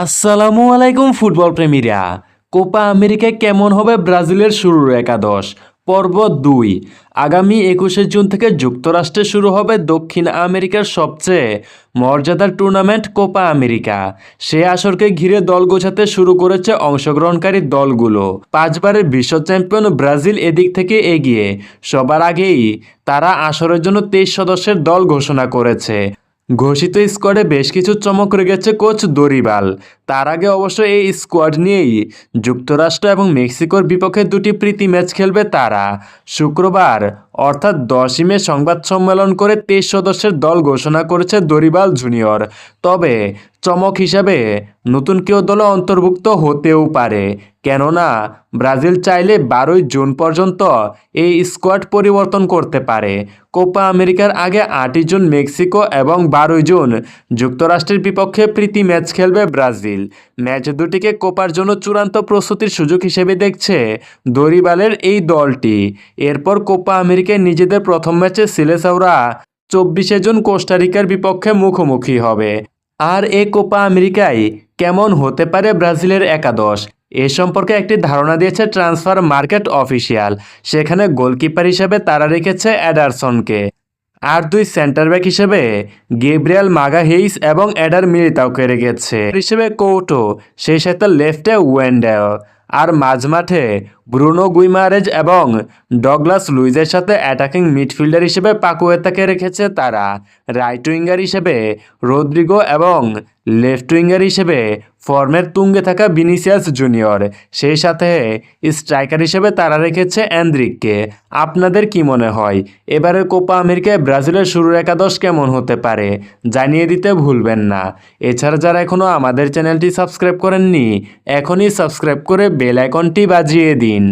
আসসালামু আলাইকুম, football প্রেমীরা। Copa আমেরিকায় কেমন হবে ব্রাজিলের শুরুর একাদশ? পর্ব দুই। আগামী একুশে জুন থেকে যুক্তরাষ্ট্রে শুরু হবে দক্ষিণ আমেরিকার সবচেয়ে মর্যাদার টুর্নামেন্ট কোপা আমেরিকা। সে আসরকে ঘিরে দল গোছাতে শুরু করেছে অংশগ্রহণকারী দলগুলো। পাঁচবারের বিশ্ব চ্যাম্পিয়ন ব্রাজিল এদিক থেকে এগিয়ে। সবার আগেই তারা আসরের জন্য তেইশ সদস্যের দল ঘোষণা করেছে। ঘোষিত স্কোয়াডে বেশ কিছু চমক রেখেছে কোচ দরিবাল। তার আগে অবশ্য এই স্কোয়াড নিয়েই যুক্তরাষ্ট্র এবং মেক্সিকোর বিপক্ষে দুটি প্রীতি ম্যাচ খেলবে তারা। শুক্রবার অর্থাৎ দশই মে সংবাদ সম্মেলন করে তেইশ সদস্যের দল ঘোষণা করেছে দরিবাল জুনিয়র। তবে চমক হিসাবে নতুন কেউ দলে অন্তর্ভুক্ত হতেও পারে। কেননা, ব্রাজিল চাইলে বারোই জুন পর্যন্ত এই স্কোয়াড পরিবর্তন করতে পারে। কোপা আমেরিকার আগে আটই জুন মেক্সিকো এবং বারোই জুন যুক্তরাষ্ট্রের বিপক্ষে প্রীতি ম্যাচ খেলবে ব্রাজিল। ম্যাচ দুটিকে কোপার জন্য চূড়ান্ত প্রস্তুতির সুযোগ হিসেবে দেখছে দরিবালের এই দলটি। এরপর কোপা আমেরিকায় নিজেদের প্রথম ম্যাচে সিলেসাওরা চব্বিশে জুন কোস্টারিকার বিপক্ষে মুখোমুখি হবে। আর এ কোপা আমেরিকায় কেমন হতে পারে ব্রাজিলের একাদশ? এ সম্পর্কে একটি ধারণা দিয়েছে ট্রান্সফার মার্কেট অফিসিয়াল সেখানে গোলকিপার হিসেবে তারা রেখেছে অ্যাডারসনকে। আর দুই সেন্টার ব্যাক হিসেবে গেব্রিয়াল মাগা হেইস এবং অ্যাডার মিলিতাওকে রেখেছে। হিসেবে কৌটো, সেই সাথে লেফটে ওয়েন্ডেল আর মাঝমাঠে ব্রুনো গুইমারেজ এবং ডগলাস লুইজের সাথে অ্যাটাকিং মিডফিল্ডার হিসেবে পাকুয়েতাকে রেখেছে তারা। রাইট উইঙ্গার হিসেবে রদ্রিগো এবং লেফট উইঙ্গার হিসেবে ফর্মের তুঙ্গে থাকা ভিনিসিয়াস জুনিয়র। সেই সাথে স্ট্রাইকার হিসেবে তারা রেখেছে অ্যান্দ্রিককে আপনাদের কি মনে হয়? এবারের কোপা আমেরিকায় ব্রাজিলের শুরুর একাদশ কেমন হতে পারে? জানিয়ে দিতে ভুলবেন না। এছাড়া যারা এখনও আমাদের চ্যানেলটি সাবস্ক্রাইব করেননি, এখনই সাবস্ক্রাইব করে বেল আইকনটি বাজিয়ে দিন